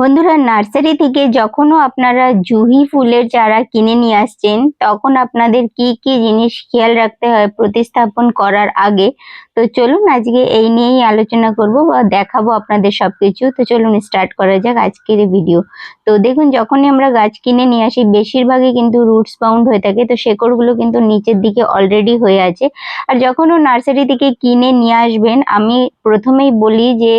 বন্ধুরা, নার্সারি থেকে যখনও আপনারা জুহি ফুলের চারা কিনে নিয়ে আসছেন, তখন আপনাদের কি কি জিনিস খেয়াল রাখতে হয় প্রতিস্থাপন করার আগে? তো চলুন আজকে এই নিয়েই আলোচনা করব বা দেখাবো আপনাদের সব কিছু তো চলুন স্টার্ট করা যাক আজকের ভিডিও তো দেখুন, যখনই আমরা গাছ কিনে নিয়ে আসি, বেশিরভাগই কিন্তু রুটস বাউন্ড হয়ে থাকে। তো শেকড়গুলো কিন্তু নিচের দিকে অলরেডি হয়ে আছে। আর যখনও নার্সারি থেকে কিনে নিয়ে আসবেন, আমি প্রথমেই বলি যে,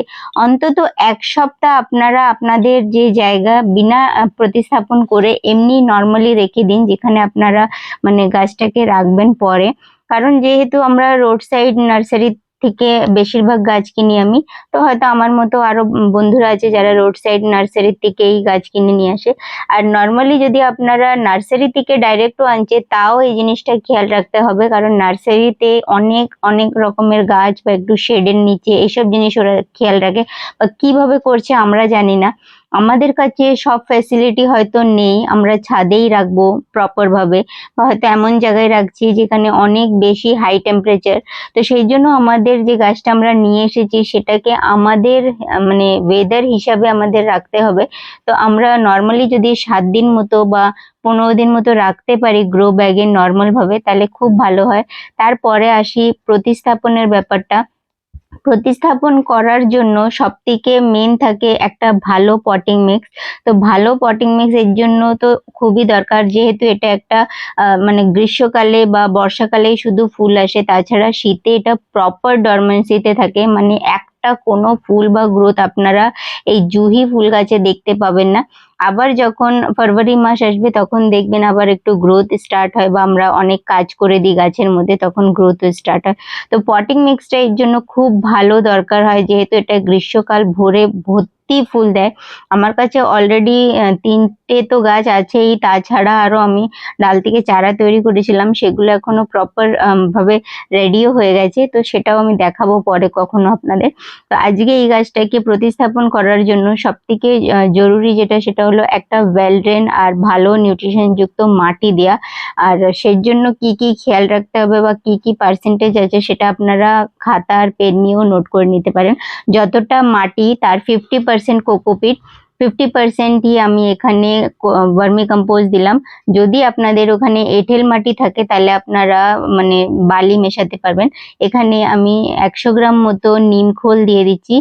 অন্তত এক সপ্তাহ আপনারা আপনাদের যে জায়গা বিনা প্রতিস্থাপন করে এমনি নর্মালি রেখে দিন, যেখানে আপনারা মানে গাছটাকে রাখবেন পরে। কারণ যেহেতু আমরা রোড সাইড নার্সারি থেকে বেশিরভাগ গাছ কিনি আমি, তো হয়তো আমার মতো আরও বন্ধুরা আছে যারা রোড সাইড নার্সারি থেকেই গাছ কিনে নিয়ে আসে। আর নর্মালি যদি আপনারা নার্সারি থেকে ডাইরেক্টও আনছে, তাও এই জিনিসটা খেয়াল রাখতে হবে। কারণ নার্সারিতে অনেক অনেক রকমের গাছ বা একটু শেডের নিচে এইসব জিনিস ওরা খেয়াল রাখে। বা কীভাবে করছে আমরা জানি না। আমাদের কাছে সব ফ্যাসিলিটি হয়তো নেই, আমরা ছাদেই রাখব প্রপার ভাবে। বা হয়তো এমন জায়গায় রাখছি যেখানে অনেক বেশি হাই টেম্পারেচার তো সেই জন্য আমাদের যে গাছটা আমরা নিয়ে এসেছি, সেটাকে আমাদের মানে ওয়েদার হিসাবে আমাদের রাখতে হবে। তো আমরা নর্মালি যদি সাত দিন মতো বা পনেরো দিন মতো রাখতে পারি গ্রো ব্যাগে নর্মাল ভাবে, তাহলে খুব ভালো হয়। তারপরে আসি প্রতিস্থাপনের ব্যাপারটা। প্রতিস্থাপন করার জন্য সবথেকে মেন থাকে একটা ভালো পটিং মিক্স তো ভালো পটিং মিক্স এর জন্য তো খুবই দরকার, যেহেতু এটা একটা মানে গ্রীষ্মকালে বা বর্ষাকালে শুধু ফুল আসে, তাছাড়া শীতে এটা প্রপার ডরমেন্সিতে থাকে মানে একটা কোনো ফুল বা গ্রোথ আপনারা এই জুহি ফুল গাছে দেখতে পাবেন না। আবার যখন ফেব্রুয়ারি মাস আসবে তখন দেখবেন আবার একটু গ্রোথ স্টার্ট হয় বা আমরা অনেক কাজ করে দিই গাছের মধ্যে, তখন গ্রোথ স্টার্ট হয়। তো পটিং মিক্সটা এর জন্য খুব ভালো দরকার হয়, যেহেতু এটা গ্রীষ্মকাল ভরে ভর্তি ফুল দেয়। আমার কাছে অলরেডি তিনটে তো গাছ আছেই। তাছাড়া আরও আমি ডাল থেকে চারা তৈরি করেছিলাম। সেগুলো এখনও প্রপার ভাবে রেডিও হয়ে গেছে। তো সেটাও আমি দেখাবো পরে কখনো আপনাদের। তো আজকে এই গাছটাকে প্রতিস্থাপন করার জন্য সব থেকে জরুরি যেটা, সেটা হলো একটা ওয়েল ড্রেন আর ভালো নিউট্রিশন যুক্ত মাটি দেয়া। আর সেই জন্য কি কি খেয়াল রাখতে হবে বা কি কি পার্সেন্টেজ আছে, সেটা আপনারা খাতা আর পেন নিয়েও নোট করে নিতে পারেন। যতটা মাটি, তার ফিফটি পার্সেন্ট কোকোপিট ফিফটি পার্সেন্টই আমি এখানে ভার্মি কম্পোজ দিলাম। যদি আপনাদের ওখানে এঁটেল মাটি থাকে, তাহলে আপনারা মানে বালি মেশাতে পারবেন। এখানে আমি একশো গ্রাম মতো নিম খোল দিয়ে দিচ্ছি।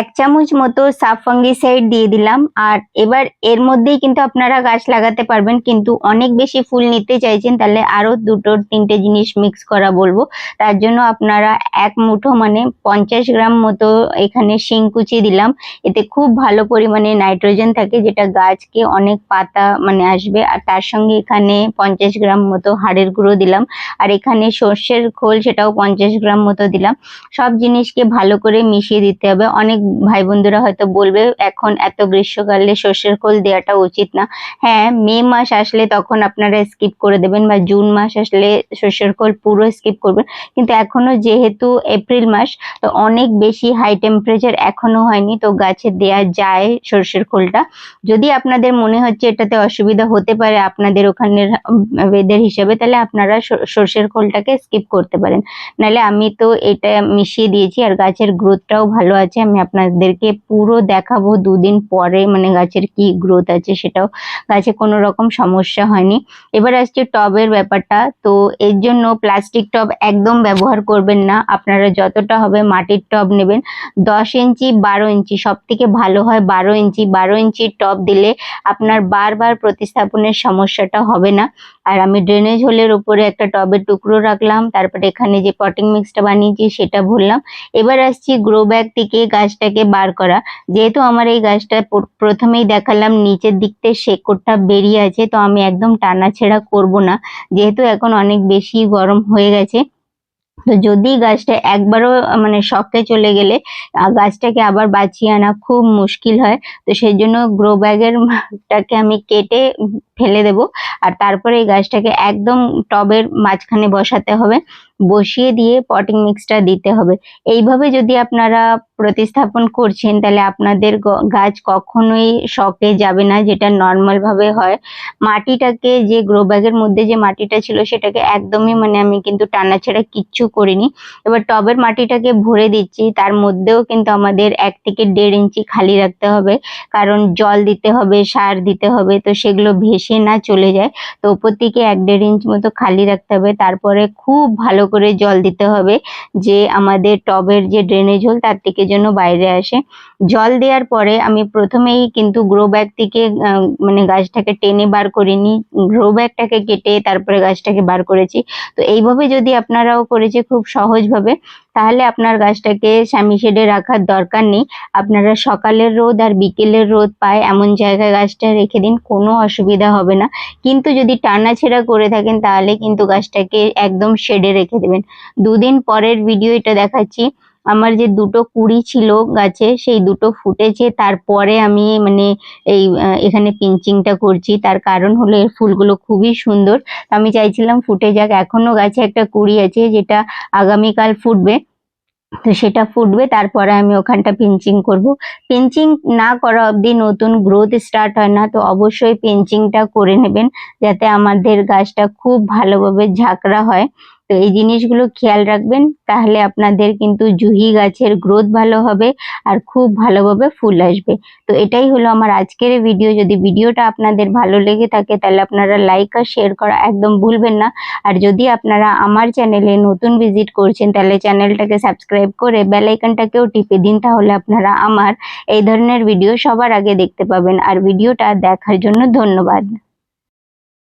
এক চামচ মতো সাব ফাঙ্গিসাইড দিয়ে দিলাম। আর এবার এর মধ্যেই কিন্তু আপনারা গাছ লাগাতে পারবেন, কিন্তু অনেক বেশি ফুল নিতে চাইছেন, তাহলে আরও দুটো, তিনটে জিনিস মিক্স করা বলব। তার জন্য আপনারা এক মুঠো মানে পঞ্চাশ গ্রাম মতো এখানে শিংকুচি দিলাম। এতে খুব ভালো পরিমাণে নাইট্রোজেন থাকে, যেটা গাছকে অনেক পাতা মানে আসবে। আর তার সঙ্গে এখানে পঞ্চাশ গ্রাম মতো হাড়ের গুঁড়ো দিলাম। আর এখানে সর্ষের খোল, সেটাও পঞ্চাশ গ্রাম মতো দিলাম। সব জিনিসকে ভালো করে মিশিয়ে দিতে হবে। অনেক ভাই বন্ধুরা হয়তো বলবে, এখন এত গ্রীষ্মকালে সর্ষের খোল দেওয়াটা উচিত না। হ্যাঁ মে মাস আসলে তখন আপনারা স্কিপ করে দেবেন বা জুন মাস আসলে সর্ষের খোল পুরো স্কিপ করবেন। কিন্তু এখনও যেহেতু এপ্রিল মাস, তো অনেক বেশি হাই টেম্পারেচার এখনও হয়নি, তো গাছে দেয়া যায় সর্ষের খোলটা। যদি আপনাদের মনে হচ্ছে এটাতে অসুবিধা হতে পারে আপনাদের ওখানের ওয়েদার হিসাবে, তাহলে আপনারা সর- সর্ষের খোলটাকে স্কিপ করতে পারেন। নাহলে আমি তো এটা মিশিয়ে দিয়েছি, আর গাছের গ্রোথটাও ভালো আছে, আমি আপনাদেরকে পুরো দেখাবো দুদিন পরে মানে গাছের কি গ্রোথ আছে সেটাও। গাছে কোনো রকম সমস্যা হয়নি। এবার আসছে টবের ব্যাপারটা। তো এর জন্য প্লাস্টিক টব একদম ব্যবহার করবেন না। আপনারা যতটা হবে মাটির টব নেবেন। দশ ইঞ্চি, বারো ইঞ্চি সব থেকে ভালো হয় বারো ইঞ্চি। বারো ইঞ্চির টব দিলে আপনার বারবার প্রতিস্থাপনের সমস্যাটা হবে না। আর আমি ড্রেনেজ হোলের উপরে একটা টবের টুকরো রাখলাম, তারপরে এখানে যে পটিং মিক্সটা বানিয়েছি সেটা ভরলাম। এবার আসছি গ্রো ব্যাগ থেকে গাছটাকে বার করা। যেহেতু আমার এই গাছটা প্রথমেই দেখালাম নিচের দিক থেকে শেকড়টা বেরিয়ে আছে, তো আমি একদম টানা টানাছেড়া করব না। যেহেতু এখন অনেক বেশি গরম হয়ে গেছে, তো যদি গাছটা একবারও মানে শখে চলে গেলে গাছটাকে আবার বাঁচিয়ে আনা খুব মুশকিল হয়। তো সেই জন্য গ্রো ব্যাগের টাকে আমি কেটে ফেলে দেব। আর তারপরে এই গাছটাকে একদম টবের মাঝখানে বসাতে হবে। বসিয়ে দিয়ে পটিং মিক্সটা দিতে হবে। এইভাবে যদি আপনারা প্রতিস্থাপন করছেন, তাহলে আপনাদের গাছ কখনোই শকে যাবে না, যেটা নর্মাল ভাবে হয়। মাটিটাকে যে গ্রো ব্যাগের মধ্যে যে মাটিটা ছিল, সেটাকে একদমই মানে আমি কিন্তু টানাছেড়া কিচ্ছু করিনি। এবার টবের মাটিটাকে ভরে দিচ্ছি, তার মধ্যেও কিন্তু আমাদের এক থেকে দেড় ইঞ্চি খালি রাখতে হবে। কারণ জল দিতে হবে, সার দিতে হবে, তো সেগুলো ভেসে না চলে যায়। তো ওপর থেকে এক দেড় ইঞ্চ মতো খালি রাখতে হবে। তারপরে খুব ভালো করে জল দিতে হবে যে আমাদের টবের যে ড্রেনেজ হোল তার থেকে যেন বাইরে আসে। জল দেওয়ার পরে আমি প্রথমেই কিন্তু গ্রো ব্যাগ থেকে মানে গাছটাকে টেনে বার করিনি গ্রো ব্যাগটাকে কেটে তারপরে গাছটাকে বার করেছি। তো এইভাবে যদি আপনারাও করেছে খুব সহজভাবে, তাহলে আপনার গাছটাকে স্যামি শেডে রাখার দরকার নেই। আপনারা সকালের রোদ আর বিকেলের রোদ পায় এমন জায়গায় গাছটা রেখে দিন, কোনো অসুবিধা হবে না। কিন্তু যদি টানাছেড়া করে থাকেন, তাহলে কিন্তু গাছটাকে একদম শেডে রেখে দেবেন। দুদিন পরের ভিডিও এটা দেখাচ্ছি। আমার যে দুটো কুড়ি ছিল গাছে, সেই দুটো ফুটেছে। তারপরে আমি মানে এই এখানে পিঞ্চিংটা করছি। তার কারণ হলো এর ফুলগুলো খুবই সুন্দর। আমি চাইছিলাম ফুটে যাক। এখনও গাছে একটা কুড়ি আছে, যেটা আগামীকাল ফুটবে। তো সেটা ফুটবে, তারপরে আমি ওখানটা পিঞ্চিং করব। পিঞ্চিং না করা অবধি নতুন গ্রোথ স্টার্ট হয় না, তো অবশ্যই পিঞ্চিংটা করে নেবেন, যাতে আমাদের গাছটা খুব ভালোভাবে ঝাঁকড়া হয়। তো এই জিনিসগুলো খেয়াল রাখবেন, তাহলে আপনাদের কিন্তু জুহি গাছের গ্রোথ ভালো হবে আর খুব ভালোভাবে ফুল আসবে। তো এটাই হলো আমার আজকের ভিডিও যদি ভিডিওটা আপনাদের ভালো লেগে থাকে, তাহলে আপনারা লাইক আর শেয়ার করা একদম ভুলবেন না। আর যদি আপনারা আমার চ্যানেলে নতুন ভিজিট করছেন, তাহলে চ্যানেলটাকে সাবস্ক্রাইব করে বেল আইকনটাকেও টিপে দিন, তাহলে আপনারা আমার এই ধরনের ভিডিও সবার আগে দেখতে পাবেন। আর ভিডিওটা দেখার জন্য ধন্যবাদ।